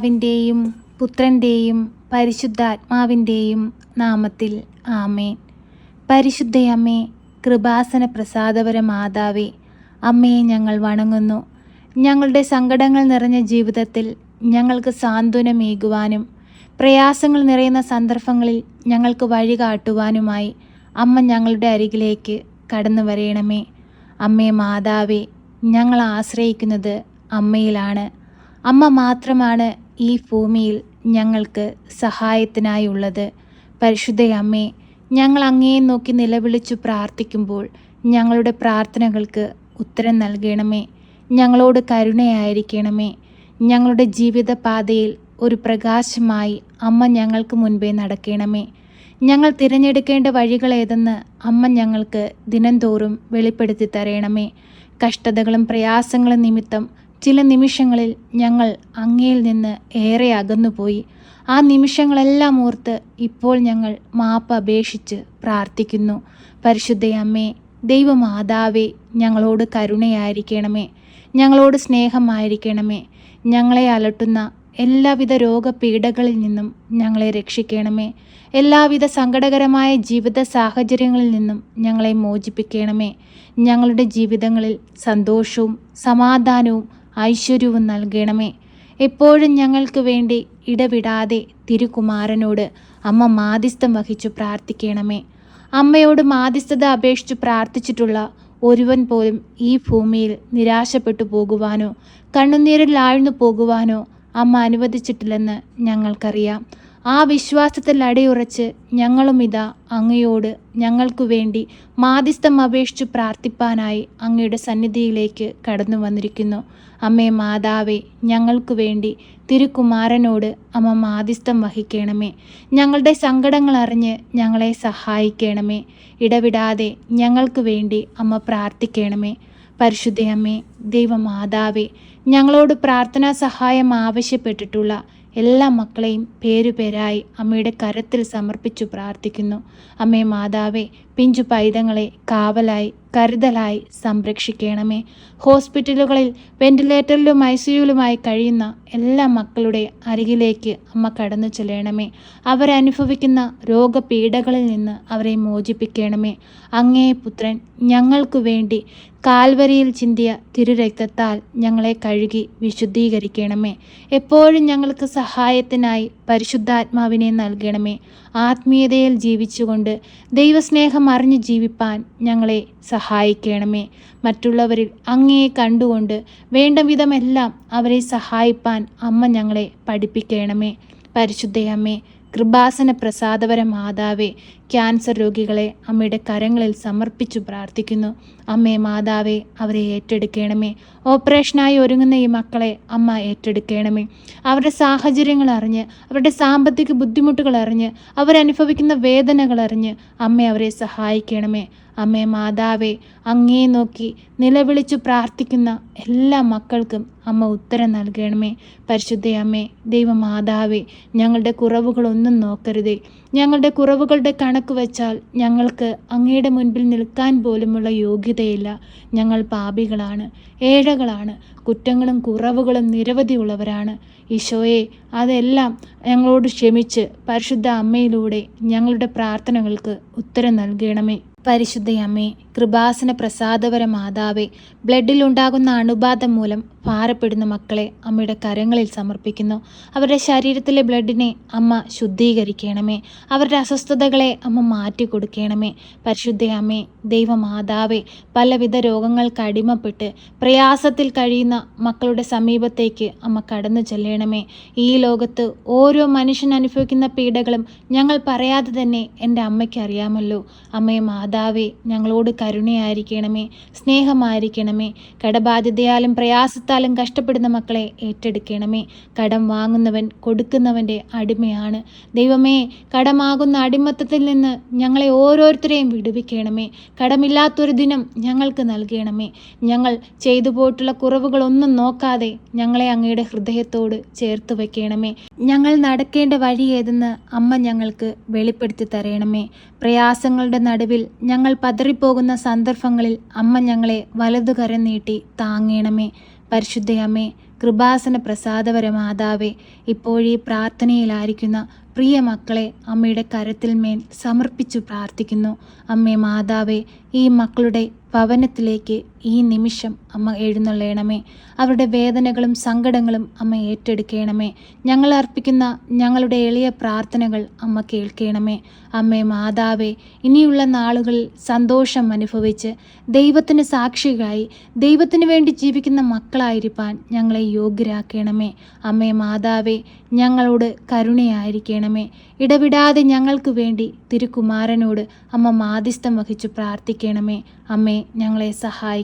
പിതാവിന്റെയും പുത്രന്റെയും പരിശുദ്ധാത്മാവിന്റെയും നാമത്തിൽ ആമേൻ. പരിശുദ്ധയമ്മേ കൃപാസന പ്രസാദപര മാതാവേ അമ്മയെ ഞങ്ങൾ വണങ്ങുന്നു. ഞങ്ങളുടെ സങ്കടങ്ങൾ നിറഞ്ഞ ജീവിതത്തിൽ ഞങ്ങൾക്ക് സാന്ത്വനമേകുവാനും പ്രയാസങ്ങൾ നിറയുന്ന സന്ദർഭങ്ങളിൽ ഞങ്ങൾക്ക് വഴി കാട്ടുവാനുമായി അമ്മ ഞങ്ങളുടെ അരികിലേക്ക് കടന്നു വരയണമേ അമ്മേ മാതാവേ ഞങ്ങൾ ആശ്രയിക്കുന്നത് അമ്മയിലാണ്. അമ്മ മാത്രമാണ് ഈ ഭൂമിയിൽ ഞങ്ങൾക്ക് സഹായത്തിനായുള്ളത്. പരിശുദ്ധയമ്മേ ഞങ്ങൾ അങ്ങയെ നോക്കി നിലവിളിച്ചു പ്രാർത്ഥിക്കുമ്പോൾ ഞങ്ങളുടെ പ്രാർത്ഥനകൾക്ക് ഉത്തരം നൽകണമേ. ഞങ്ങളോട് കരുണയായിരിക്കണമേ. ഞങ്ങളുടെ ജീവിത പാതയിൽ ഒരു പ്രകാശമായി അമ്മ ഞങ്ങൾക്ക് മുൻപേ നടക്കണമേ. ഞങ്ങൾ തിരഞ്ഞെടുക്കേണ്ട വഴികൾ ഏതെന്ന് അമ്മ ഞങ്ങൾക്ക് ദിനംതോറും വെളിപ്പെടുത്തി തരണമേ. കഷ്ടതകളും പ്രയാസങ്ങളും നിമിത്തം ചില നിമിഷങ്ങളിൽ ഞങ്ങൾ അങ്ങയിൽ നിന്ന് ഏറെ അകന്നുപോയി. ആ നിമിഷങ്ങളെല്ലാം ഓർത്ത് ഇപ്പോൾ ഞങ്ങൾ മാപ്പ് അപേക്ഷിച്ച് പ്രാർത്ഥിക്കുന്നു. പരിശുദ്ധയമ്മേ ദൈവമാതാവേ ഞങ്ങളോട് കരുണയായിരിക്കണമേ. ഞങ്ങളോട് സ്നേഹമായിരിക്കണമേ. ഞങ്ങളെ അലട്ടുന്ന എല്ലാവിധ രോഗപീഠകളിൽ നിന്നും ഞങ്ങളെ രക്ഷിക്കണമേ. എല്ലാവിധ സങ്കടകരമായ ജീവിത സാഹചര്യങ്ങളിൽ നിന്നും ഞങ്ങളെ മോചിപ്പിക്കണമേ. ഞങ്ങളുടെ ജീവിതങ്ങളിൽ സന്തോഷവും സമാധാനവും ഐശ്വര്യവും നൽകണമേ. എപ്പോഴും ഞങ്ങൾക്ക് വേണ്ടി ഇടവിടാതെ തിരുകുമാരനോട് അമ്മ മാധ്യസ്ഥം വഹിച്ചു പ്രാർത്ഥിക്കണമേ. അമ്മയോട് മാധ്യസ്ഥത അപേക്ഷിച്ചു പ്രാർത്ഥിച്ചിട്ടുള്ള ഒരുവൻ പോലും ഈ ഭൂമിയിൽ നിരാശപ്പെട്ടു പോകുവാനോ കണ്ണുനീരിൽ ആഴ്ന്നു പോകുവാനോ അമ്മ അനുവദിച്ചിട്ടില്ലെന്ന് ഞങ്ങൾക്കറിയാം. ആ വിശ്വാസത്തിൽ അടിയുറച്ച് ഞങ്ങളും ഇതാ അങ്ങയോട് ഞങ്ങൾക്കു വേണ്ടി മാധ്യസ്ഥം അപേക്ഷിച്ചു പ്രാർത്ഥിപ്പാനായി അങ്ങയുടെ സന്നിധിയിലേക്ക് കടന്നു വന്നിരിക്കുന്നു. അമ്മേ മാതാവേ ഞങ്ങൾക്കു വേണ്ടി തിരുക്കുമാരനോട് അമ്മ മാധ്യസ്ഥം വഹിക്കണമേ. ഞങ്ങളുടെ സങ്കടങ്ങൾ അറിഞ്ഞ് ഞങ്ങളെ സഹായിക്കണമേ. ഇടവിടാതെ ഞങ്ങൾക്ക് വേണ്ടി അമ്മ പ്രാർത്ഥിക്കണമേ. പരിശുദ്ധയമ്മേ ദൈവമാതാവേ ഞങ്ങളോട് പ്രാർത്ഥനാ സഹായം ആവശ്യപ്പെട്ടിട്ടുള്ള എല്ലാ മക്കളെയും പേരുപേരായി അമ്മയുടെ കരത്തിൽ സമർപ്പിച്ചു പ്രാർത്ഥിക്കുന്നു. അമ്മേ മാതാവേ പിഞ്ചു പൈതങ്ങളെ കാവലായി കരുതലായി സംരക്ഷിക്കണമേ. ഹോസ്പിറ്റലുകളിൽ വെന്റിലേറ്ററിലും ഐ സിയുലുമായി കഴിയുന്ന എല്ലാ മക്കളുടെ അരികിലേക്ക് അമ്മ കടന്നു ചെല്ലണമേ. അവരനുഭവിക്കുന്ന രോഗപീഠകളിൽ നിന്ന് അവരെ മോചിപ്പിക്കണമേ. അങ്ങേ പുത്രൻ ഞങ്ങൾക്കു വേണ്ടി കാൽവരിയിൽ ചിന്തിയ തിരുരക്തത്താൽ ഞങ്ങളെ കഴുകി വിശുദ്ധീകരിക്കണമേ. എപ്പോഴും ഞങ്ങൾക്ക് സഹായത്തിനായി പരിശുദ്ധാത്മാവിനെ നൽകണമേ. ആത്മീയതയിൽ ജീവിച്ചുകൊണ്ട് ദൈവസ്നേഹം അറിഞ്ഞു ജീവിപ്പാൻ ഞങ്ങളെ സഹായിക്കണമേ. മറ്റുള്ളവരിൽ അങ്ങയെ കണ്ടുകൊണ്ട് വേണ്ട വിധമെല്ലാം അവരെ സഹായിപ്പാൻ അമ്മ ഞങ്ങളെ പഠിപ്പിക്കണമേ. പരിശുദ്ധയമ്മേ കൃപാസന പ്രസാദപര മാതാവേ ക്യാൻസർ രോഗികളെ അമ്മയുടെ കരങ്ങളിൽ സമർപ്പിച്ചു പ്രാർത്ഥിക്കുന്നു. അമ്മേ മാതാവേ അവരെ ഏറ്റെടുക്കണമേ. ഓപ്പറേഷനായി ഒരുങ്ങുന്ന ഈ മക്കളെ അമ്മ ഏറ്റെടുക്കണമേ. അവരുടെ സാഹചര്യങ്ങൾ അറിഞ്ഞ് അവരുടെ സാമ്പത്തിക ബുദ്ധിമുട്ടുകൾ അറിഞ്ഞ് അവരനുഭവിക്കുന്ന വേദനകൾ അറിഞ്ഞ് അമ്മ അവരെ സഹായിക്കണമേ. അമ്മേ മാതാവേ അങ്ങേ നോക്കി നിലവിളിച്ചു പ്രാർത്ഥിക്കുന്ന എല്ലാ മക്കൾക്കും അമ്മ ഉത്തരം നൽകണമേ. പരിശുദ്ധ അമ്മേ ദൈവമാതാവേ ഞങ്ങളുടെ കുറവുകളൊന്നും നോക്കരുതേ. ഞങ്ങളുടെ കുറവുകളുടെ കണക്ക് വച്ചാൽ ഞങ്ങൾക്ക് അങ്ങയുടെ മുൻപിൽ നിൽക്കാൻ പോലുമുള്ള യോഗ്യതയില്ല. ഞങ്ങൾ പാപികളാണ് ഏഴകളാണ് കുറ്റങ്ങളും കുറവുകളും നിരവധി ഉള്ളവരാണ്. ഈശോയെ അതെല്ലാം ഞങ്ങളോട് ക്ഷമിച്ച് പരിശുദ്ധ അമ്മയിലൂടെ ഞങ്ങളുടെ പ്രാർത്ഥനകൾക്ക് ഉത്തരം നൽകണമേ. പരിശുദ്ധയമ്മേ കൃപാസന പ്രസാദപര മാതാവെ ബ്ലഡിലുണ്ടാകുന്ന അണുബാധ മൂലം ഭാരപ്പെടുന്ന മക്കളെ അമ്മയുടെ കരങ്ങളിൽ സമർപ്പിക്കുന്നു. അവരുടെ ശരീരത്തിലെ ബ്ലഡിനെ അമ്മ ശുദ്ധീകരിക്കണമേ. അവരുടെ അസ്വസ്ഥതകളെ അമ്മ മാറ്റി കൊടുക്കണമേ പരിശുദ്ധയമ്മേ ദൈവമാതാവെ പലവിധ രോഗങ്ങൾക്ക് അടിമപ്പെട്ട് പ്രയാസത്തിൽ കഴിയുന്ന മക്കളുടെ സമീപത്തേക്ക് അമ്മ കടന്നു ചെല്ലണമേ. ഈ ലോകത്ത് ഓരോ മനുഷ്യൻ അനുഭവിക്കുന്ന പീഡകളും ഞങ്ങൾ പറയാതെ തന്നെ എന്റെ അമ്മയ്ക്ക് അറിയാമല്ലോ. അമ്മയെ മാതാവേ ഞങ്ങളോട് കരുണയായിരിക്കണമേ സ്നേഹമായിരിക്കണമേ കടബാധ്യതയാലും പ്രയാസത്താലും കഷ്ടപ്പെടുന്ന മക്കളെ ഏറ്റെടുക്കണമേ. കടം വാങ്ങുന്നവൻ കൊടുക്കുന്നവന്റെ അടിമയാണ്. ദൈവമേ കടമാകുന്ന അടിമത്തത്തിൽ നിന്ന് ഞങ്ങളെ ഓരോരുത്തരെയും വിടുവിക്കണമേ. കടമില്ലാത്തൊരു ദിനം ഞങ്ങൾക്ക് നൽകണമേ. ഞങ്ങൾ ചെയ്തു പോയിട്ടുള്ള കുറവുകളൊന്നും നോക്കാതെ ഞങ്ങളെ അങ്ങയുടെ ഹൃദയത്തോട് ചേർത്ത് വയ്ക്കണമേ. ഞങ്ങൾ നടക്കേണ്ട വഴി ഏതെന്ന് അമ്മ ഞങ്ങൾക്ക് വെളിപ്പെടുത്തി തരണമേ. പ്രയാസങ്ങളുടെ നടുവിൽ ഞങ്ങൾ പതറിപ്പോകുന്ന സന്ദർഭങ്ങളിൽ അമ്മ ഞങ്ങളെ വലതു വലതുകരം നീട്ടി താങ്ങേണമേ പരിശുദ്ധയമ്മേ കൃപാസന പ്രസാദപര മാതാവേ ഇപ്പോഴീ പ്രാർത്ഥനയിലായിരിക്കുന്ന പ്രിയ മക്കളെ അമ്മയുടെ കരത്തിൽ മേൽ സമർപ്പിച്ചു പ്രാർത്ഥിക്കുന്നു. അമ്മേ മാതാവേ ഈ മക്കളുടെ ഭവനത്തിലേക്ക് ഈ നിമിഷം അമ്മ എഴുന്നള്ളയണമേ. അവരുടെ വേദനകളും സങ്കടങ്ങളും അമ്മ ഏറ്റെടുക്കണമേ. ഞങ്ങൾ അർപ്പിക്കുന്ന ഞങ്ങളുടെ എളിയ പ്രാർത്ഥനകൾ അമ്മ കേൾക്കണമേ. അമ്മേ മാതാവേ ഇനിയുള്ള നാളുകളിൽ സന്തോഷം അനുഭവിച്ച് ദൈവത്തിന് സാക്ഷികളായി ദൈവത്തിന് വേണ്ടി ജീവിക്കുന്ന മക്കളായിരിക്കാൻ ഞങ്ങളെ യോഗ്യരാക്കണമേ. അമ്മേ മാതാവേ ഞങ്ങളോട് കരുണയായിരിക്കണമേ. ഇടവിടാതെ ഞങ്ങൾക്ക് വേണ്ടി തിരുക്കുമാരനോട് അമ്മ മാധ്യസ്ഥം വഹിച്ചു പ്രാർത്ഥിക്കണമേ. അമ്മേ ഞങ്ങളെ